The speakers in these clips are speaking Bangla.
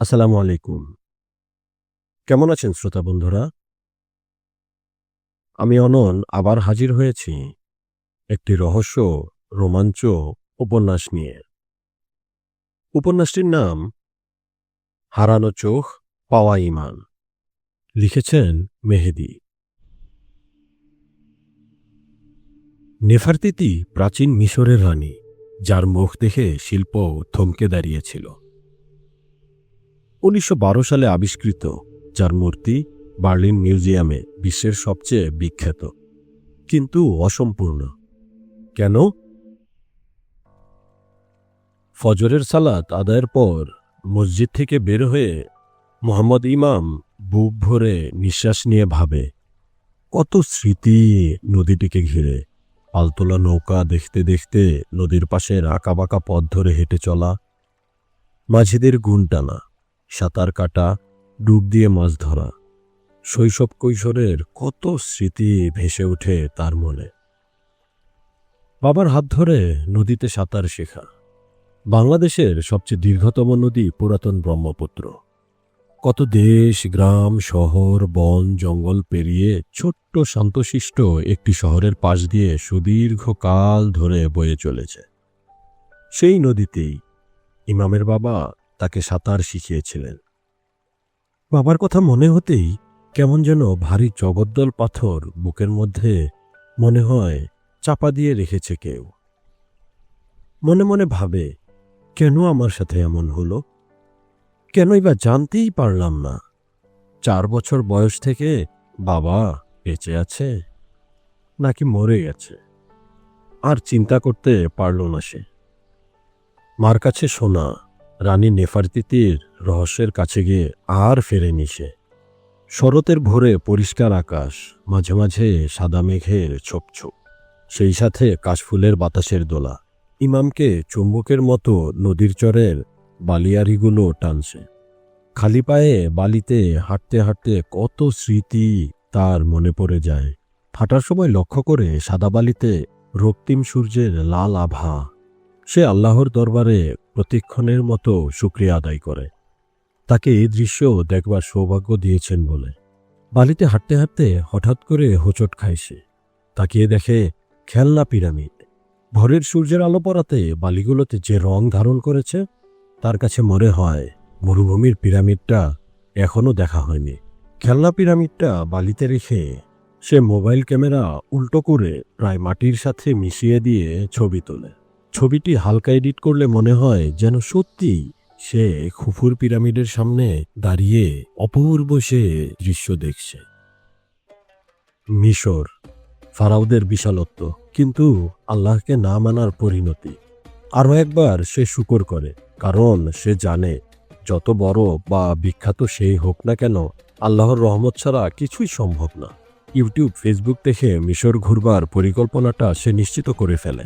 আসসালামু আলাইকুম। কেমন আছেন শ্রোতা বন্ধুরা? আমি অনন আবার হাজির হয়েছি একটি রহস্য, রোমাঞ্চ উপন্যাস নিয়ে। উপন্যাসটির নাম হারানো চোখ, পাওয়া ইমান। লিখেছেন মেহেদি। নেফারতিতি প্রাচীন মিশরের রানী, যার মুখ দেখে শিল্প থমকে দাঁড়িয়েছিল। উনিশশো বারো সালে আবিষ্কৃত, যার মূর্তি বার্লিন মিউজিয়ামে বিশ্বের সবচেয়ে বিখ্যাত, কিন্তু অসম্পূর্ণ। কেন? ফজরের সালাত আদায়ের পর মসজিদ থেকে বের হয়ে মোহাম্মদ ইমাম বুক ভরে নিঃশ্বাস নিয়ে ভাবে, কত স্মৃতি নদীটিকে ঘিরে। পালতোলা নৌকা দেখতে দেখতে নদীর পাশে আঁকাবাঁকা পথ ধরে হেঁটে চলা, মাঝিদের গুণ টানা সাঁতার কাটা, ডুব দিয়ে মাছ ধরা, শৈশব কৈশোরের কত স্মৃতি ভেসে ওঠে তার মনে। বাবার হাত ধরে নদীতে সাঁতার শেখা, বাংলাদেশের সবচেয়ে দীর্ঘতম নদী পুরাতন ব্রহ্মপুত্র। কত দেশ, গ্রাম, শহর, বন, জঙ্গল পেরিয়ে ছোট্ট শান্তশিষ্ট একটি শহরের পাশ দিয়ে সুদীর্ঘ কাল ধরে বয়ে চলেছে। সেই নদীতেই ইমামের বাবা তাকে সাঁতার শিখিয়েছিলেন। বাবার কথা মনে হতেই কেমন যেন ভারী জগদ্দল পাথর বুকের মধ্যে মনে হয় চাপা দিয়ে রেখেছে কেউ। মনে মনে ভাবে, কেন আমার সাথে এমন হলো? কেনই বা জানতেই পারলাম না। চার বছর বয়স থেকে বাবা বেঁচে আছে, নাকি মরে গেছে? আর চিন্তা করতে পারল না সে। মার কাছে শোনা রানী নেফারতিতির রহস্যের কাছে গিয়ে আর ফেরেনি সে। শরতের ভোরে পরিষ্কার আকাশ, মাঝে মাঝে সাদা মেঘের ছোপ ছোপ। সেই সাথে কাশফুলের বাতাসের দোলা। ইমামকে চুম্বকের মতো নদীর চরের বালিয়ারিগুলো টানছে। খালি পায়ে বালিতে হাঁটতে হাঁটতে কত স্মৃতি তার মনে পড়ে যায়। হাঁটার সময় লক্ষ্য করে সাদা বালিতে রক্তিম সূর্যের লাল আভা। সে আল্লাহর দরবারে প্রতিক্ষণের মতো শুক্রিয়া আদায় করে। তাকে এই দৃশ্য দেখবার সৌভাগ্য দিয়েছেন বলে। বালিতে হাঁটতে হাঁটতে হঠাৎ করে হোঁচট খায় সে। তাকিয়ে দেখে খেলনা পিরামিড। ভোরের সূর্যের আলো পড়াতে বালিগুলোতে যে রং ধারণ করেছে, তার কাছে মনে হয় মরুভূমির পিরামিডটা এখনও দেখা হয়নি। খেলনা পিরামিডটা বালিতে রেখে সে মোবাইল ক্যামেরা উল্টো করে প্রায় মাটির সাথে মিশিয়ে দিয়ে ছবি তোলে। ছবিটি হালকা এডিট করলে মনে হয় যেন সত্যি সে খুফুর পিরামিডের সামনে দাঁড়িয়ে অপূর্ব সে দৃশ্য দেখছে। মিশর ফারাউদের বিশালত্ব, কিন্তু আল্লাহকে না মানার পরিণতি। আরও একবার সে শুকর করে, কারণ সে জানে, যত বড় বা বিখ্যাত সেই হোক না কেন, আল্লাহর রহমত ছাড়া কিছুই সম্ভব না। ইউটিউব, ফেসবুক দেখে মিশর ঘুরবার পরিকল্পনাটা সে নিশ্চিত করে ফেলে।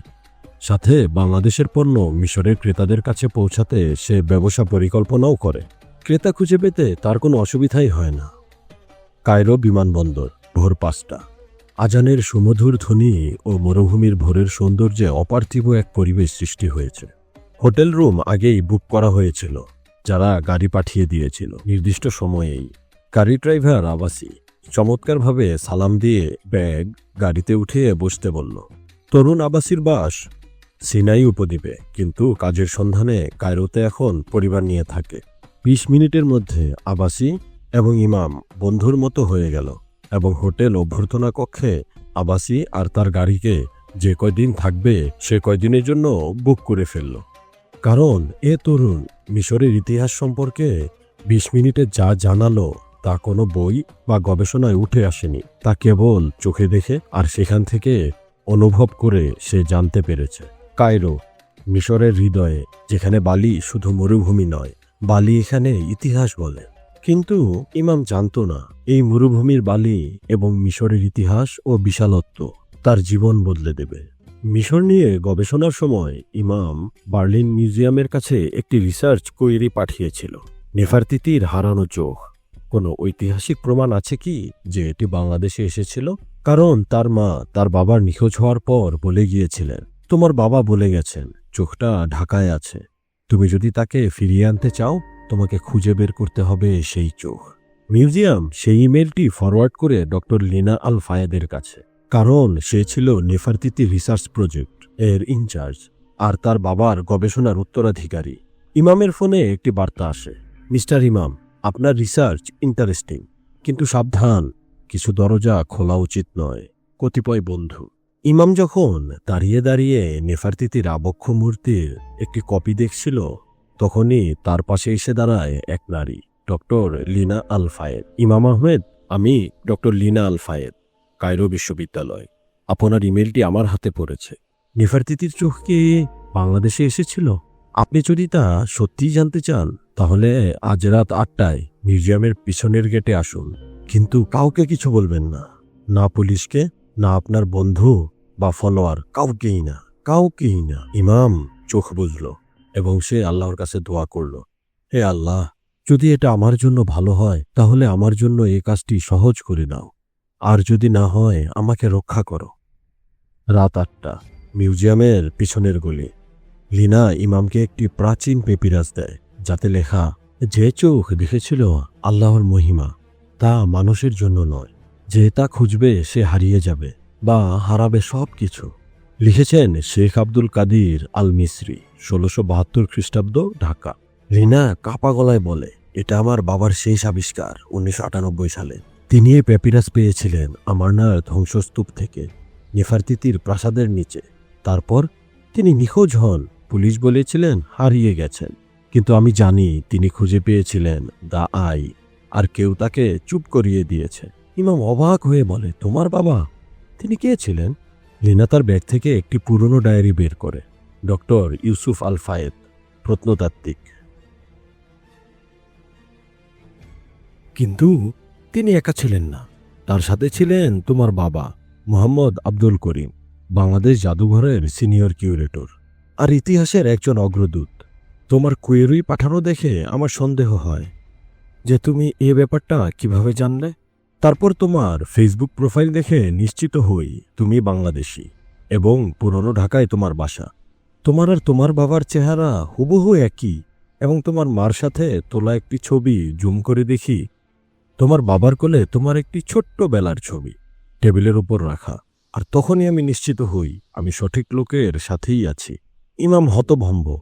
সাথে বাংলাদেশের পণ্য মিশরের ক্রেতাদের কাছে পৌঁছাতে সে ব্যবসা পরিকল্পনাও করে। ক্রেতা খুঁজে পেতে তার কোনো অসুবিধাই হয় না। কায়রো বিমানবন্দর, ভোর পাঁচটা। আজানের সুমধুর ধ্বনি ও মরুভূমির ভোরের সৌন্দর্যে অপার্থিব এক পরিবেশ সৃষ্টি হয়েছে। হোটেল রুম আগেই বুক করা হয়েছিল, যারা গাড়ি পাঠিয়ে দিয়েছিল। নির্দিষ্ট সময়েই গাড়ি ড্রাইভার আবাসী চমৎকারভাবে সালাম দিয়ে ব্যাগ গাড়িতে উঠিয়ে বসতে বলল, তরুণ আবাসীর বাস সিনাই উপদ্বীপে, কিন্তু কাজের সন্ধানে কায়রোতে এখন পরিবার নিয়ে থাকে। বিশ মিনিটের মধ্যে আবাসি এবং ইমাম বন্ধুর মতো হয়ে গেল এবং হোটেল অভ্যর্থনা কক্ষে আবাসি আর তার গাড়িকে যে কয়দিন থাকবে সে কয়দিনের জন্য বুক করে ফেলল। কারণ এ তরুণ মিশরের ইতিহাস সম্পর্কে বিশ মিনিটে যা জানালো তা কোনো বই বা গবেষণায় উঠে আসেনি। তা কেবল চোখে দেখে আর সেখান থেকে অনুভব করে সে জানতে পেরেছে। কায়রো, মিশরের হৃদয়ে, যেখানে বালি শুধু মরুভূমি নয়, বালি এখানে ইতিহাস বলে। কিন্তু ইমাম জানত না, এই মরুভূমির বালি এবং মিশরের ইতিহাস ও বিশালত্ব তার জীবন বদলে দেবে। মিশর নিয়ে গবেষণার সময় ইমাম বার্লিন মিউজিয়ামের কাছে একটি রিসার্চ কোয়েরি পাঠিয়েছিল। নেফারতিতির হারানো চোখ। কোনো ঐতিহাসিক প্রমাণ আছে কি যে এটি বাংলাদেশে এসেছিল? কারণ তার মা তার বাবার নিখোঁজ হওয়ার পর বলে গিয়েছিলেন। তোমার বাবা বলে গেছেন, চোখটা ঢাকায় আছে। তুমি যদি তাকে ফিরিয়ে আনতে চাও, তোমাকে খুঁজে বের করতে হবে সেই চোখ। মিউজিয়াম সেই ইমেলটি ফরওয়ার্ড করে ডক্টর লিনা আল ফায়েদের কাছে। কারণ সে ছিল নেফারতিতি রিসার্চ প্রজেক্ট এর ইনচার্জ, আর তার বাবার গবেষণার উত্তরাধিকারী। ইমামের ফোনে একটি বার্তা আসে, মিস্টার ইমাম, আপনার রিসার্চ ইন্টারেস্টিং, কিন্তু সাবধান, কিছু দরজা খোলা উচিত নয়, কতিপয় বন্ধু। ইমাম যখন দাঁড়িয়ে দাঁড়িয়ে নেফারতিতির আবক্ষ মূর্তির একটি কপি দেখছিল, তখনই তার পাশে এসে দাঁড়ায় এক নারী, doctor Lina Al Fayed. Imam Ahmed, আমি doctor Lina Al Fayed, Cairo বিশ্ববিদ্যালয়। আপনার ইমেলটি আমার হাতে পড়েছে। নেফারতিতির চোখ কি বাংলাদেশে এসেছিল? আপনি যদি তা সত্যিই জানতে চান, তাহলে আজ রাত আটটায় মিউজিয়ামের পিছনের গেটে আসুন। কিন্তু কাউকে কিছু বলবেন না। না পুলিশকে, না আপনার বন্ধু বা ফলোয়ার কাউকেই না কাউকেই না। ইমাম চোখ বুঝল এবং সে আল্লাহর কাছে দোয়া করল, হে আল্লাহ, যদি এটা আমার জন্য ভালো হয়, তাহলে আমার জন্য এই কাজটি সহজ করে দাও আর যদি না হয়, আমাকে রক্ষা করো। রাত আটটা, মিউজিয়ামের পিছনের গলি। লিনা ইমামকে একটি প্রাচীন পেপিরাস দেয়, যাতে লেখা, যে চোখ দেখেছিল আল্লাহর মহিমা, তা মানুষের জন্য নয়, যে তা খুঁজবে সে হারিয়ে যাবে। বা হারাবে সব কিছু লিখেছেন শেখ আব্দুল কাদির আল মিসরি ষোলোশো বাহাত্তর খ্রিস্টাব্দ, ঢাকা। রিনা কাপা গলায় বলে, এটা আমার বাবার শেষ আবিষ্কার উনিশশো আটানব্বই সালে। তিনি এই প্যাপিরাস পেয়েছিলেন আমারনার ধ্বংসস্তূপ থেকে, নেফারতিতির প্রাসাদের নিচে। তারপর তিনি নিখোঁজ হন, পুলিশ বলেছিলেন হারিয়ে গেছেন। কিন্তু আমি জানি তিনি খুঁজে পেয়েছিলেন দা আই, আর কেউ তাকে চুপ করিয়ে দিয়েছে। ইমাম অবাক হয়ে বলে, তোমার বাবা তিনি কে ছিলেন? লিনা তার ব্যাগ থেকে একটি পুরনো ডায়েরি বের করে। ডক্টর ইউসুফ আল ফায়েদ, প্রত্নতাত্ত্বিক। কিন্তু তিনি একা ছিলেন না। তার সাথে ছিলেন তোমার বাবা, মোহাম্মদ আব্দুল করিম, বাংলাদেশ জাদুঘরের সিনিয়র কিউরেটর। আর ইতিহাসের একজন অগ্রদূত। তোমার কুয়েরুই পাঠানো দেখে আমার সন্দেহ হয় যে তুমি এ ব্যাপারটা কীভাবে জানলে? তারপর তোমার ফেসবুক প্রোফাইল দেখে নিশ্চিত হই তুমি বাংলাদেশি এবং পুরনো ঢাকায় তোমার বাসা। তোমার আর তোমার বাবার চেহারা হুবহু একই এবং তোমার মার সাথে তোলা একটি ছবি জুম করে দেখি। তোমার বাবার কোলে তোমার একটি ছোট্ট বেলার ছবি টেবিলের উপর রাখা আর তখনই আমি নিশ্চিত হই আমি সঠিক লোকের সাথেই আছি। ইমাম হতভম্ব।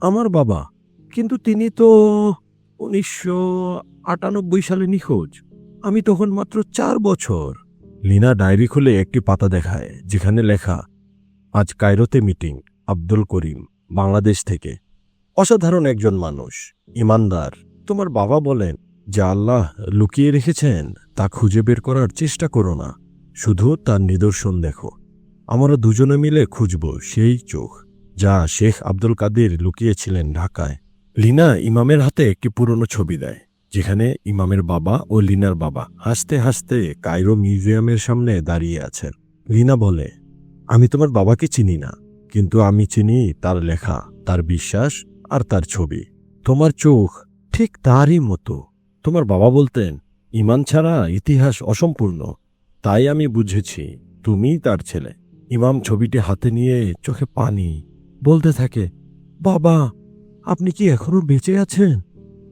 আমার বাবা, কিন্তু তিনি তো উনিশশো আটানব্বই সালে নিখোঁজ। আমি তখন মাত্র চার বছর লিনা ডায়েরি খুলে একটি পাতা দেখায়, যেখানে লেখা, আজ কায়রোতে মিটিং, আব্দুল করিম, বাংলাদেশ থেকে। অসাধারণ একজন মানুষ, ইমানদার। তোমার বাবা বলেন, যা আল্লাহ লুকিয়ে রেখেছেন, তা খুঁজে বের করার চেষ্টা করো না। শুধু তার নিদর্শন দেখো। আমরা দুজনে মিলে খুঁজব সেই চোখ, যা শেখ আব্দুল কাদের লুকিয়েছিলেন ঢাকায়। লিনা ইমামের হাতে একটি পুরনো ছবি দেয়। যেখানে ইমামের বাবা ও লিনার বাবা হাসতে হাসতে কায়রো মিউজিয়ামের সামনে দাঁড়িয়ে আছেন। লিনা বলে, আমি তোমার বাবাকে চিনি না, কিন্তু আমি চিনি তার লেখা, তার বিশ্বাস আর তার ছবি। তোমার চোখ ঠিক তারই মতো। তোমার বাবা বলতেন, ইমান ছাড়া ইতিহাস অসম্পূর্ণ। তাই আমি বুঝেছি, তুমি তার ছেলে। ইমাম ছবিটি হাতে নিয়ে চোখে পানি বলতে থাকে, বাবা, আপনি কি এখনও বেঁচে আছেন?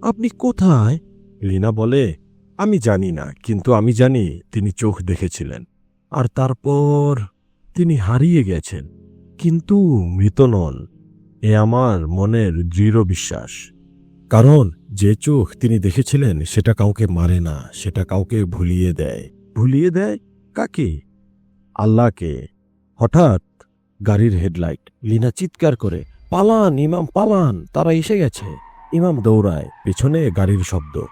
আপনি কোথায়? লিনা বলে, আমি জানি না, কিন্তু আমি জানি তিনি চোখ দেখেছিলেন। আর তারপর তিনি হারিয়ে গেছেন। কিন্তু মৃত নন। এ আমার মনের দৃঢ় বিশ্বাস। কারণ যে চোখ তিনি দেখেছিলেন, সেটা কাউকে মারে না, সেটা কাউকে ভুলিয়ে দেয়। ভুলিয়ে দেয় কাকে? আল্লাহকে। হঠাৎ গাড়ির হেডলাইট। লিনা চিৎকার করে, পালান ইমাম, পালান! তারা এসে গেছে। ইমাম দৌড়ায়, পেছনে গাড়ির শব্দ।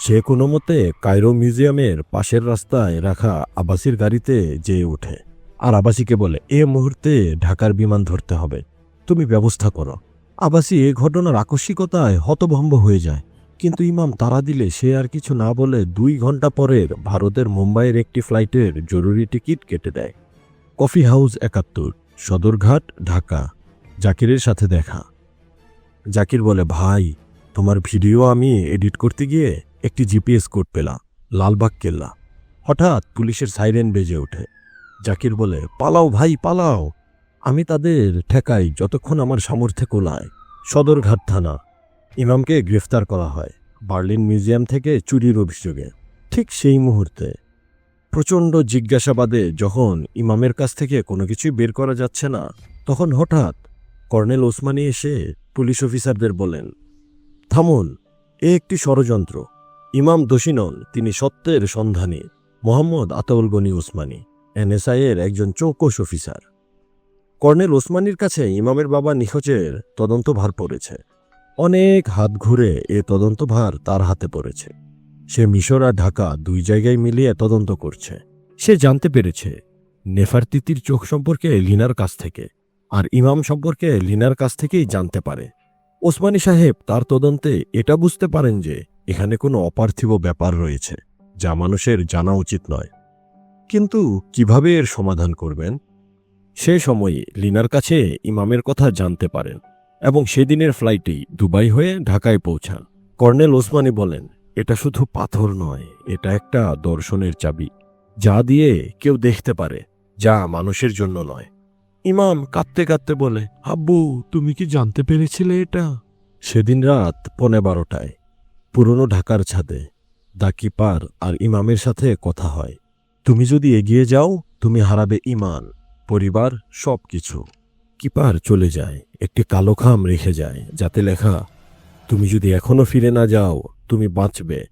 সে কোনো মতে কায়রো মিউজিয়ামের পাশের রাস্তায় রাখা আবাসির গাড়িতে যেয়ে ওঠে। আর আবাসিকে বলে, এ মুহূর্তে ঢাকার বিমান ধরতে হবে। তুমি ব্যবস্থা করো। আবাসি এ ঘটনার আকস্মিকতায় হতভম্ব হয়ে যায়। কিন্তু ইমাম তারা দিলে সে আর কিছু না বলে দুই ঘণ্টা পরের ভারতের মুম্বাইয়ের একটি ফ্লাইটের জরুরি টিকিট কেটে দেয়। কফি হাউস একাত্তর, সদরঘাট, ঢাকা। জাকিরের সাথে দেখা। জাকির বলে, ভাই, তোমার ভিডিও আমি এডিট করতে গিয়ে একটি জিপিএস কোড পেলাম, লালবাগ কেল্লা। হঠাৎ পুলিশের সাইরেন বেজে ওঠে। জাকির বলে, পালাও ভাই, পালাও। আমি তাদের ঠেকাই যতক্ষণ আমার সামর্থ্যে কোলায়। সদরঘাট থানা। ইমামকে গ্রেফতার করা হয় বার্লিন মিউজিয়াম থেকে চুরির অভিযোগে। ঠিক সেই মুহূর্তে প্রচণ্ড জিজ্ঞাসাবাদে যখন ইমামের কাছ থেকে কোনো কিছুই বের করা যাচ্ছে না, তখন হঠাৎ কর্নেল ওসমানী এসে পুলিশ অফিসারদের বলেন, থামুন, এ একটি ষড়যন্ত্র। ইমাম দোষী নন, তিনি সত্যের সন্ধানী, মোহাম্মদ আতাউল গনি ওসমানী এনএসআই এর একজন চৌকস অফিসার। কর্নেল ওসমানীর কাছে ইমামের বাবা নিখোঁজের তদন্ত ভার পড়েছে। অনেক হাত ঘুরে এ তদন্ত ভার তার হাতে পড়েছে। সে মিশর আর ঢাকা দুই জায়গায় মিলিয়ে তদন্ত করছে। সে জানতে পেরেছে নেফারতিতির চোখ সম্পর্কে লিনার কাছ থেকে, আর ইমাম সম্পর্কে লিনার কাছ থেকেই জানতে পারে। ওসমানী সাহেব তার তদন্তে এটা বুঝতে পারেন যে এখানে কোনো অপার্থিব ব্যাপার রয়েছে, যা মানুষের জানা উচিত নয়। কিন্তু কীভাবে এর সমাধান করবেন? সে সময়ে লিনার কাছে ইমামের কথা জানতে পারেন এবং সেদিনের ফ্লাইটেই দুবাই হয়ে ঢাকায় পৌঁছান। কর্নেল ওসমানী বলেন, এটা শুধু পাথর নয়, এটা একটা দর্শনের চাবি, যা দিয়ে কেউ দেখতে পারে, যা মানুষের জন্য নয়। ইমাম কাঁদতে কাঁদতে বলে, আব্বু, তুমি কি জানতে পেরেছিলে এটা? সেদিন রাত পনে বারোটায়। পুরনো ঢাকার ছাদে দাকিপার আর ইমামের সাথে কথা হয়। তুমি যদি এগিয়ে যাও, তুমি হারাবে ইমান পরিবার সব কিছু কিপার চলে যায়, একটি কালো খাম রেখে যায়, যাতে লেখা, তুমি যদি এখনও ফিরে না যাও, তুমি বাঁচবে।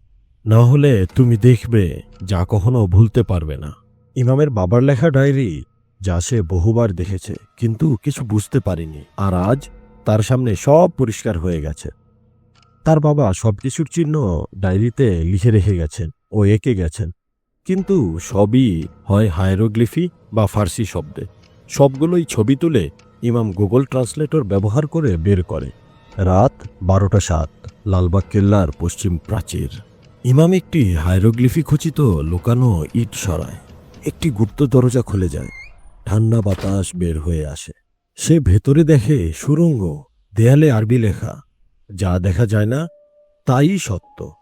না হলে তুমি দেখবে যা কখনো ভুলতে পারবে না। ইমামের বাবার লেখা ডায়েরি, যা সে বহুবার দেখেছে, কিন্তু কিছু বুঝতে পারেনি। আর আজ তার সামনে সব পরিষ্কার হয়ে গেছে। তার বাবা সবকিছুর চিহ্ন ডায়েরিতে লিখে রেখে গেছেন ও এঁকে গেছেন। কিন্তু সবই হয় হায়ারোগ্লিফি বা ফার্সি শব্দে। সবগুলোই ছবি তুলে ইমাম গুগল ট্রান্সলেটর ব্যবহার করে বের করে। রাত বারোটা সাত লালবাগ কেল্লার পশ্চিম প্রাচীর। ইমাম একটি হায়ারোগ্লিফি খচিত লুকানো ইট সরায়। একটি গুপ্ত দরজা খুলে যায়। ঠান্ডা বাতাস বের হয়ে আসে। সে ভেতরে দেখে সুরঙ্গ, দেয়ালে আরবি লেখা যা দেখা যায় না, তাই সত্য।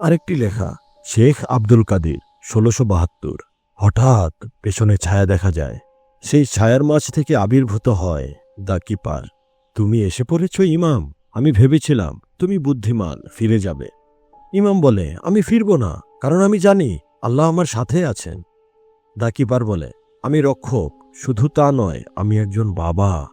আরেকটি লেখা, শেখ আব্দুল কাদির, ষোলোশো বাহাত্তর। হঠাৎ পেছনে ছায়া দেখা যায়। সেই ছায়ার মাছ থেকে আবির্ভূত হয় দ্য কিপার। তুমি এসে পড়েছ, ইমাম? আমি ভেবেছিলাম তুমি বুদ্ধিমান, ফিরে যাবে। ইমাম বলে, আমি ফিরব না, কারণ আমি জানি আল্লাহ আমার সাথে আছেন। দ্য কিপার বলে, আমি রক্ষক, শুধু তা নয়, আমি একজন বাবা।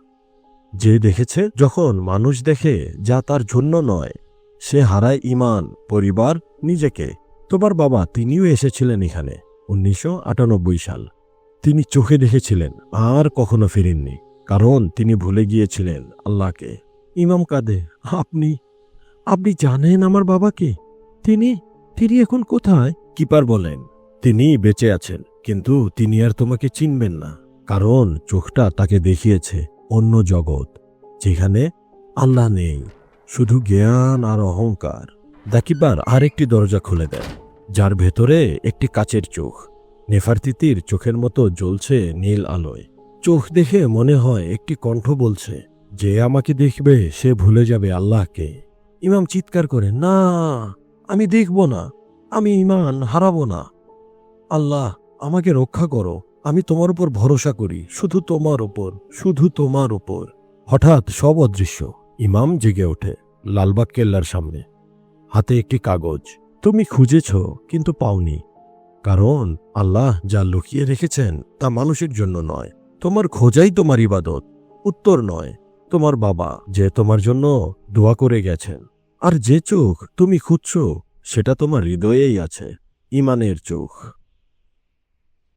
যে দেখেছে, যখন মানুষ দেখে যা তার জন্য নয়, সে হারায় ইমান পরিবার, নিজেকে। তোমার বাবা তিনিও এসেছিলেন এখানে, উনিশশো আটানব্বই সাল। তিনি চোখে দেখেছিলেন, আর কখনো ফিরেননি, কারণ তিনি ভুলে গিয়েছিলেন আল্লাহকে। ইমাম কাদে আপনি আপনি জানেন আমার বাবাকে? তিনি তিনি এখন কোথায়? কিপার বলেন, তিনি বেঁচে আছেন, কিন্তু তিনি আর তোমাকে চিনবেন না, কারণ চোখটা তাকে দেখিয়েছে। অন্য জগৎ, যেখানে আল্লাহ নেই, শুধু জ্ঞান আর অহংকার। দাকিবার আরেকটি দরজা খুলে দেয় যার ভেতরে একটি কাচের চোখ। নেফারতিতির চোখের মতো জ্বলছে নীল আলোয়। চোখ দেখে মনে হয় একটি কণ্ঠ বলছে, যে আমাকে দেখবে, সে ভুলে যাবে আল্লাহকে। ইমাম চিৎকার করে, না, আমি দেখব না, আমি ইমান হারাবো না। আল্লাহ, আমাকে রক্ষা করো। আমি তোমার উপর ভরসা করি, শুধু তোমার উপর, শুধু তোমার উপর। হঠাৎ সব অদৃশ্য, ইমাম জেগে ওঠে, লালবাগ কেল্লার সামনে। হাতে একটি কাগজ। তুমি খুঁজেছ, কিন্তু পাওনি। কারণ আল্লাহ যা লুকিয়ে রেখেছেন, তা মানুষের জন্য নয়। তোমার খোঁজাই তোমার ইবাদত, উত্তর নয়। তোমার বাবা যে তোমার জন্য দোয়া করে গেছেন। আর যে চোখ তুমি খুঁজছ, সেটা তোমার হৃদয়েই আছে, ইমানের চোখ।